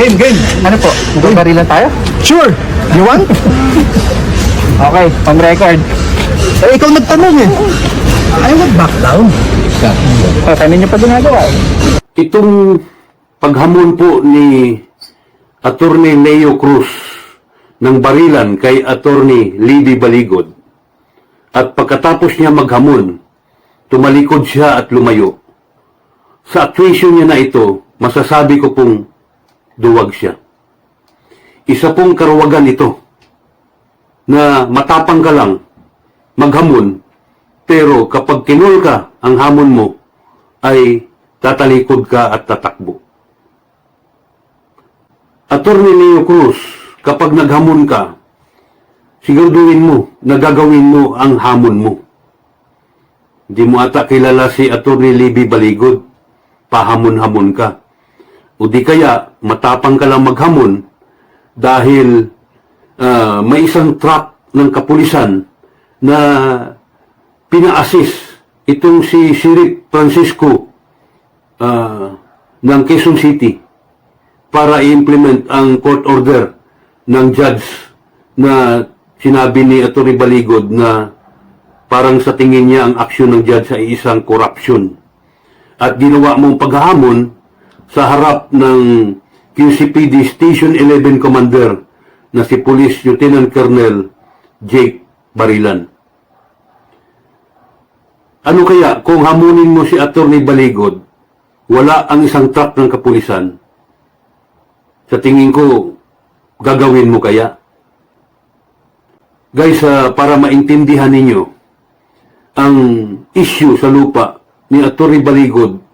Game, game. Ano po? Magpaparilan tayo? Sure. You want? Okay, on record. Eh, ikaw nagtanong eh. I would back down. So, tayo ninyo pa ginagawa. Itong paghamon po ni Attorney Leo Cruz ng barilan kay Attorney Libby Baligod at pagkatapos niya maghamon, tumalikod siya at lumayo. Sa actuation niya na ito, masasabi ko pong duwag siya. Isa pong karawagan ito na matapang ka lang maghamon pero kapag kinul ka ang hamon mo ay tatalikod ka at tatakbo. Attorney Leo Cruz, kapag naghamon ka, siguraduhin mo na gagawin mo ang hamon mo. Hindi mo ata kilala si Attorney Libby Baligod. Pahamon-hamon ka. O di kaya, matapang ka lang maghamon dahil ah, may isang truck ng kapulisan na pina-assist itong si Sheriff Francisco ah, ng Quezon City para i-implement ang court order ng judge na sinabi ni Atty. Baligod na parang sa tingin niya ang aksyon ng judge ay isang corruption. At ginawa mong paghahamon sa harap ng QCPD Station 11 Commander na si Police Lieutenant Colonel Jake Barilan. Ano kaya kung hamunin mo si Attorney Baligod, wala ang isang truck ng kapulisan? Sa tingin ko, gagawin mo kaya? Guys, ah, para maintindihan ninyo ang issue sa lupa ni Attorney Baligod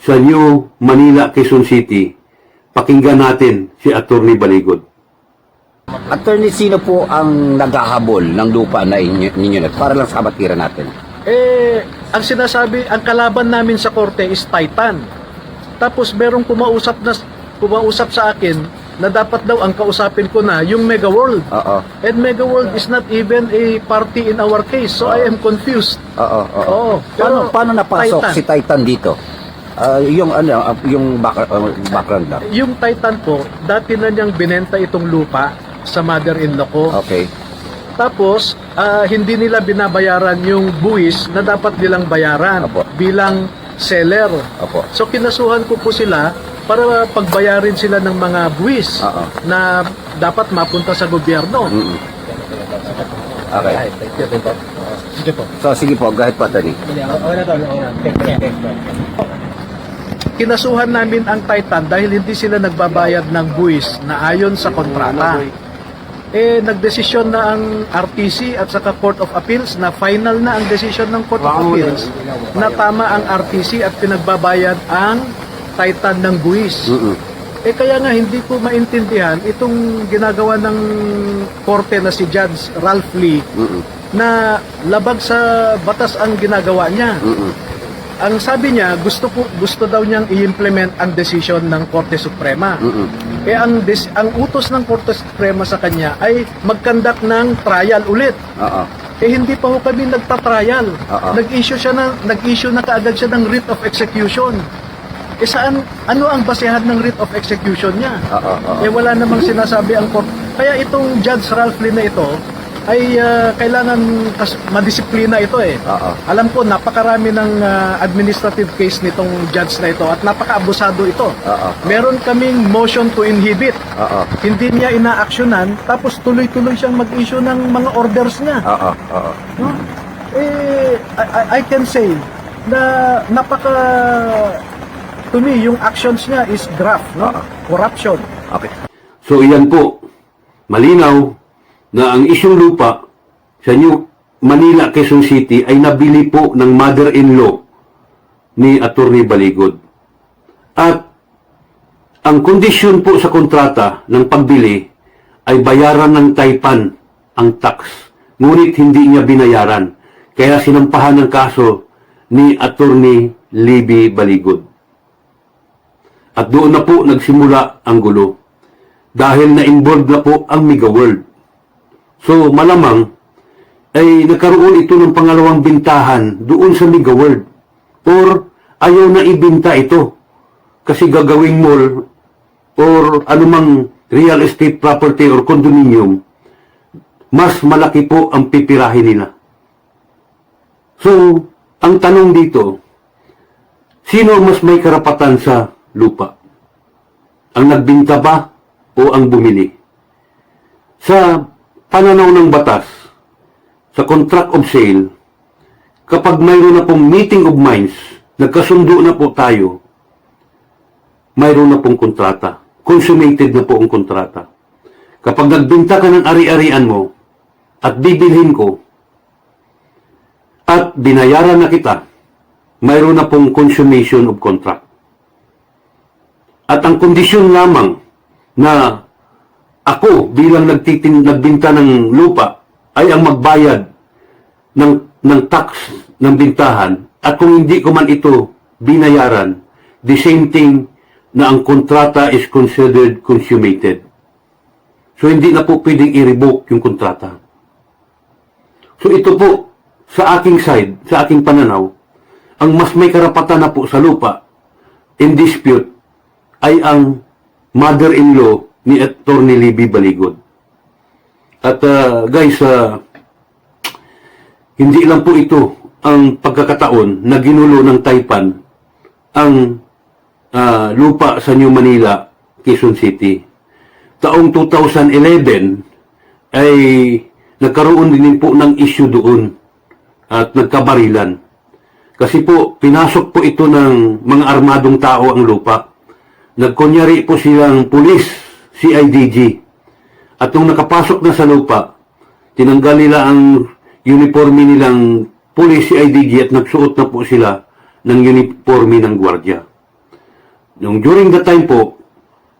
sa New Manila, Quezon City, pakinggan natin si Attorney Baligod. Attorney, sino po ang naghahabol ng lupa na inyo, ninyo na para lang sa natin? Eh, ang sinasabi, ang kalaban namin sa korte is Titan. Tapos merong kumausap na kumausap sa akin na dapat daw ang kausapin ko na yung Mega World. Oo. And Mega World is not even a party in our case. So I am confused. Oo, oo. Paano, paano napasok Titan. si Titan dito? Ah, yung ano, ah, yung back, ah, background lang. Yung Titan po, dati na niyang binenta itong lupa sa mother-in-law ko. Okay. Tapos, ah, hindi nila binabayaran yung buwis na dapat nilang bayaran Opo. bilang seller. Opo. So kinasuhan ko po sila para pagbayarin sila ng mga buwis Oo. na dapat mapunta sa gobyerno. Mm-mm. Okay. Sige po. So, sige po, kahit pa, Attorney. Kinasuhan namin ang Titan dahil hindi sila nagbabayad ng buwis na ayon sa kontrata. Eh, nagdesisyon na ang RTC at saka Court of Appeals na final na ang desisyon ng Court of Appeals na tama ang RTC at pinagbabayad ang Titan ng buwis. Eh kaya nga hindi ko maintindihan itong ginagawa ng korte na si Judge Ralph Lee na labag sa batas ang ginagawa niya. Ang sabi niya, gusto po gusto daw niyang i-implement ang desisyon ng Korte Suprema. Mm-mm. Eh ang des, ang utos ng Korte Suprema sa kanya ay magkandak ng trial ulit. Oo. Eh hindi pa ho kami nagta-trial. Oo. Nag-issue siya na nag-issue na kaagad siya ng writ of execution. Eh saan ano ang basehan ng writ of execution niya? Oo, oo. Eh wala namang sinasabi ang court. Kaya itong Judge Ralph Lee na ito ay ah, kailangan madisiplina ito eh. Oo. Alam ko napakarami ng ah, administrative case nitong judge na ito at napakaabusado ito. Oo. Meron kaming motion to inhibit. Oo. Hindi niya inaaksyonan tapos tuloy-tuloy siyang mag-issue ng mga orders niya. Oo. Oo. No? Eh, I, I- can say na napaka to me, yung actions niya is graft, no? Corruption. Okay. So iyan po, malinaw na ang isyong lupa sa New Manila, Quezon City ay nabili po ng mother-in-law ni Attorney Baligod. At ang kondisyon po sa kontrata ng pagbili ay bayaran ng Taipan ang tax. Ngunit hindi niya binayaran. Kaya sinampahan ng kaso ni Attorney Libby Baligod. At doon na po nagsimula ang gulo. Dahil na-involved na po ang Mega World. So malamang ay nagkaroon ito ng pangalawang bintahan doon sa Mega World. Or ayaw na ibinta ito. Kasi gagawing mall or anumang real estate property or condominium, mas malaki po ang pipirahin nila. So, ang tanong dito, sino mas may karapatan sa lupa? Ang nagbinta ba o ang bumili? Sa pananaw ng batas, sa contract of sale, kapag mayroon na pong meeting of minds, nagkasundo na po tayo, mayroon na pong kontrata. Consummated na po ang kontrata. Kapag nagbinta ka ng ari-arian mo at bibilhin ko at binayaran na kita, mayroon na pong consummation of contract. At ang kondisyon lamang na ako bilang nagtitin, nagbinta ng lupa ay ang magbayad ng, ng tax ng bintahan at kung hindi ko man ito binayaran, the same thing na ang kontrata is considered consummated. So hindi na po pwedeng i-revoke yung kontrata. So ito po, sa aking side, sa aking pananaw, ang mas may karapatan na po sa lupa in dispute ay ang mother-in-law ni Atty. Libby Baligod. At uh, guys, uh, hindi lang po ito ang pagkakataon na ginulo ng Taipan ang ah, lupa sa New Manila, Quezon City. Taong 2011 ay nagkaroon din po ng issue doon at nagkabarilan. Kasi po, pinasok po ito ng mga armadong tao ang lupa. Nagkunyari po silang pulis, CIDG. At nung nakapasok na sa lupa, tinanggal nila ang uniforme nilang pulis CIDG at nagsuot na po sila ng uniforme ng gwardya. Nung during the time po,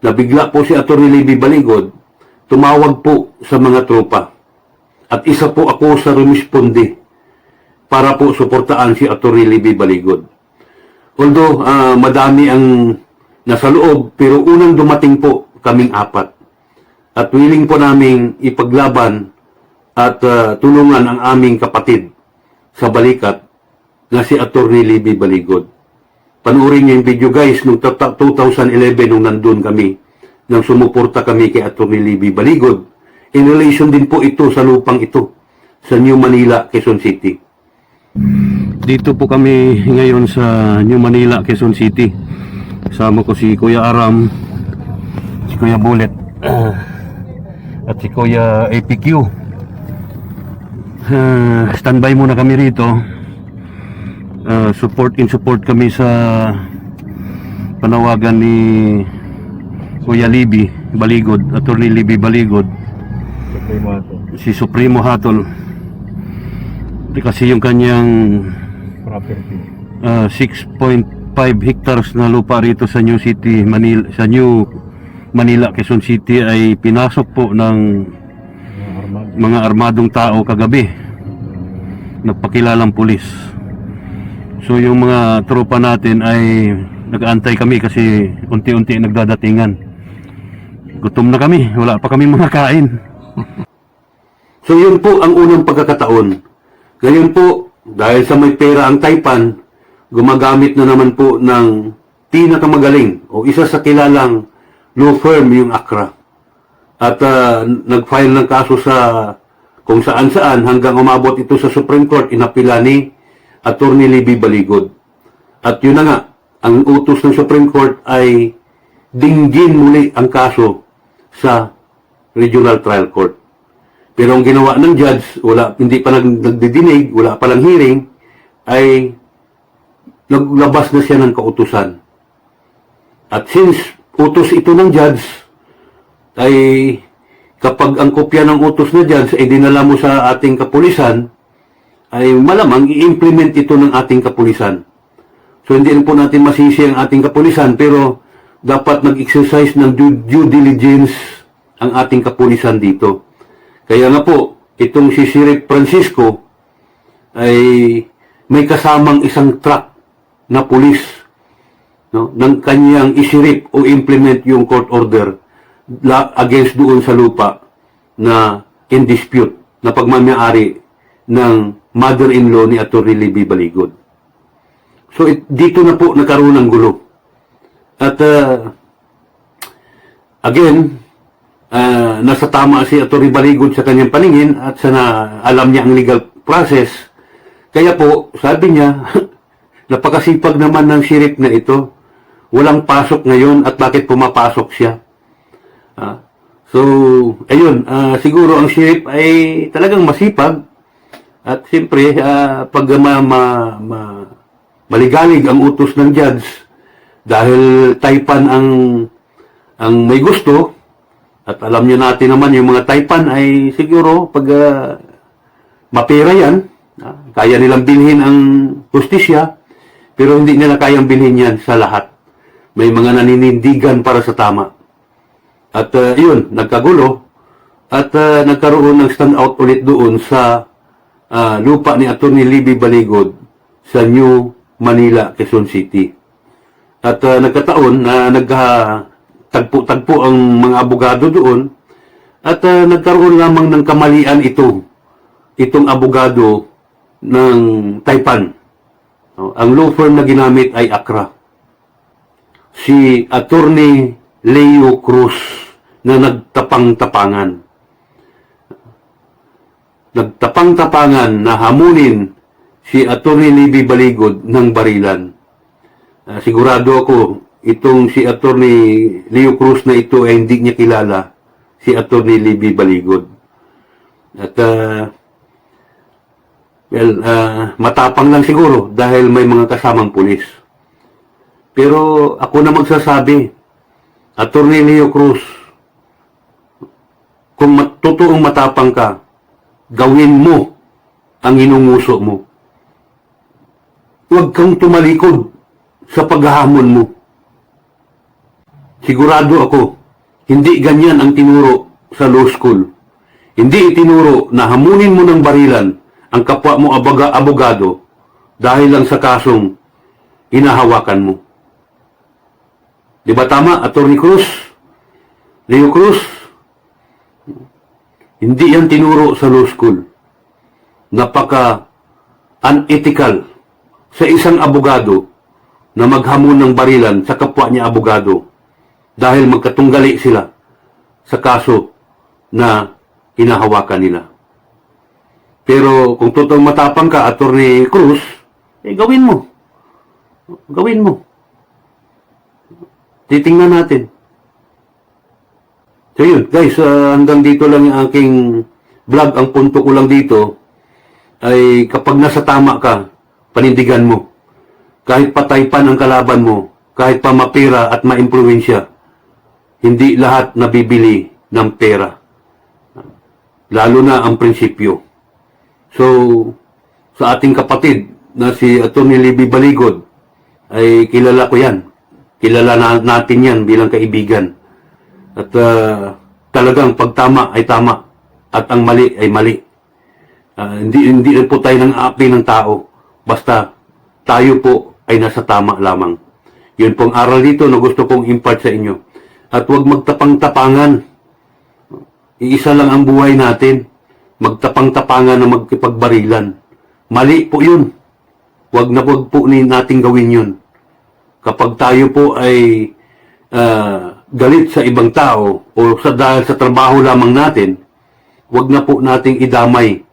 nabigla po si Atty. Libby Baligod, tumawag po sa mga tropa. At isa po ako sa rumisponde para po suportaan si Atty. Libby Baligod. Although ah, madami ang nasa loob, pero unang dumating po kaming apat. At willing po naming ipaglaban at ah, tulungan ang aming kapatid sa balikat na si Atty. Libby Baligod. Panuorin niyo yung video guys, nung ta- ta- 2011 nung nandun kami, nang sumuporta kami kay Atty. Libby Baligod. In relation din po ito sa lupang ito, sa New Manila, Quezon City. Dito po kami ngayon sa New Manila, Quezon City. Kasama ko si Kuya Aram, Kuya Bullet, at si Kuya APQ. Ah, standby muna kami rito. Ah, support in support kami sa panawagan ni Kuya Libby Baligod, Attorney Libby Baligod, si Supremo Hatol. Kasi yung kanyang ah, 6.5 hectares na lupa rito sa New City, Manila, sa New Manila, Quezon City ay pinasok po ng mga armadong tao kagabi. Nagpakilalang pulis. So yung mga tropa natin ay nag-aantay kami kasi unti-unti nagdadatingan. Gutom na kami, wala pa kami mga kain. so yun po ang unang pagkakataon. Ngayon po, dahil sa may pera ang Taipan, gumagamit na naman po ng pinakamagaling o isa sa kilalang law firm yung Accra. At ah, nag-file ng kaso sa kung saan-saan hanggang umabot ito sa Supreme Court, inapila ni Attorney Libby Baligod. At yun na nga, ang utos ng Supreme Court ay dinggin muli ang kaso sa Regional Trial Court. Pero ang ginawa ng judge, wala, hindi pa nag, nagdidinig, wala pa lang hearing, ay naglabas na siya ng kautusan. At since utos ito ng judge, ay kapag ang kopya ng utos na judge ay dinala mo sa ating kapulisan, ay malamang i-implement ito ng ating kapulisan. So hindi po natin masisi ang ating kapulisan, pero dapat mag-exercise ng due, due diligence ang ating kapulisan dito. Kaya nga po, itong si Sirip Francisco ay may kasamang isang truck na pulis no, ng kanyang isirip o implement yung court order against doon sa lupa na in dispute na pagmamayari ng mother-in-law ni Atty. Libby Baligod. So it, dito na po nagkaroon ng gulo. At ah, again, ah, nasa tama si Atty. Baligod sa kanyang paningin at sa na, alam niya ang legal process. Kaya po, sabi niya, napakasipag naman ng sheriff na ito. Walang pasok ngayon at bakit pumapasok siya? Ah, so, ayun, ah, siguro ang sheriff ay talagang masipag at siyempre, ah, pag ma, ma, ma- maligalig ang utos ng judge dahil taipan ang ang may gusto at alam niyo natin naman yung mga taipan ay siguro pag ah, mapera yan, ah, kaya nilang bilhin ang justisya, pero hindi nila kayang bilhin yan sa lahat. May mga naninindigan para sa tama. At uh, yun, nagkagulo at uh, nagkaroon ng standout ulit doon sa uh, lupa ni Atty. Libby Baligod sa New Manila, Quezon City. At uh, nagkataon na nagtagpo-tagpo ang mga abogado doon at uh, nagkaroon lamang ng kamalian ito, itong abogado ng Taipan. No, Ang law firm na ginamit ay Accra si Attorney Leo Cruz na nagtapang-tapangan. Nagtapang-tapangan na hamunin si Attorney Libby Baligod ng barilan. Ah, sigurado ako, itong si Attorney Leo Cruz na ito ay hindi niya kilala si Attorney Libby Baligod. At ah, well, ah, matapang lang siguro dahil may mga kasamang pulis. Pero ako na magsasabi, Attorney Leo Cruz, kung mat- totoong matapang ka, gawin mo ang inunguso mo. Huwag kang tumalikod sa paghahamon mo. Sigurado ako, hindi ganyan ang tinuro sa law school. Hindi itinuro na hamunin mo ng barilan ang kapwa mo abaga, abogado dahil lang sa kasong hinahawakan mo. Di ba tama, Attorney Cruz? Leo Cruz? Hindi yan tinuro sa law school. Napaka unethical sa isang abogado na maghamon ng barilan sa kapwa niya abogado dahil magkatunggali sila sa kaso na hinahawakan nila. Pero kung totoong matapang ka, Attorney Cruz, eh gawin mo. Gawin mo. Titingnan natin. So yun, guys, ah, hanggang dito lang yung aking vlog. Ang punto ko lang dito ay kapag nasa tama ka, panindigan mo. Kahit patay pa ng kalaban mo, kahit pa mapira at maimpluwensya, hindi lahat nabibili ng pera. Lalo na ang prinsipyo. So, sa ating kapatid na si Atty. Libby Baligod, ay kilala ko yan. Kilala na, natin yan bilang kaibigan. At ah, talagang pagtama ay tama at ang mali ay mali. Ah, hindi hindi rin po tayo ng api ng tao. Basta tayo po ay nasa tama lamang. Yun pong aral dito na gusto kong impart sa inyo. At huwag magtapang-tapangan. Iisa lang ang buhay natin. Magtapang-tapangan na magkipagbarilan. Mali po yun. Huwag na huwag po ni nating gawin yun. Kapag tayo po ay ah, galit sa ibang tao o sa dahil sa trabaho lamang natin, huwag na po nating idamay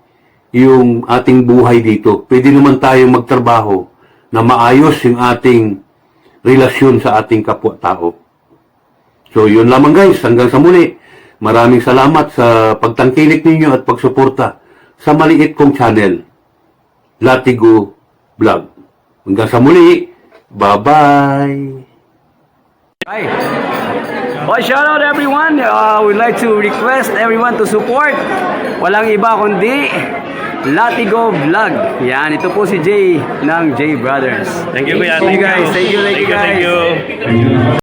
yung ating buhay dito. Pwede naman tayong magtrabaho na maayos yung ating relasyon sa ating kapwa-tao. So, yun lamang guys. Hanggang sa muli. Maraming salamat sa pagtangkilik ninyo at pagsuporta sa maliit kong channel, Latigo Vlog. Hanggang sa muli. Bye-bye! Hi. Well, shout out everyone. Uh, we'd like to request everyone to support. Walang iba kundi Latigo Vlog. Yan, ito po si Jay ng Jay Brothers. Thank you, Kuya. Thank you guys. Thank you, thank you guys. Thank you.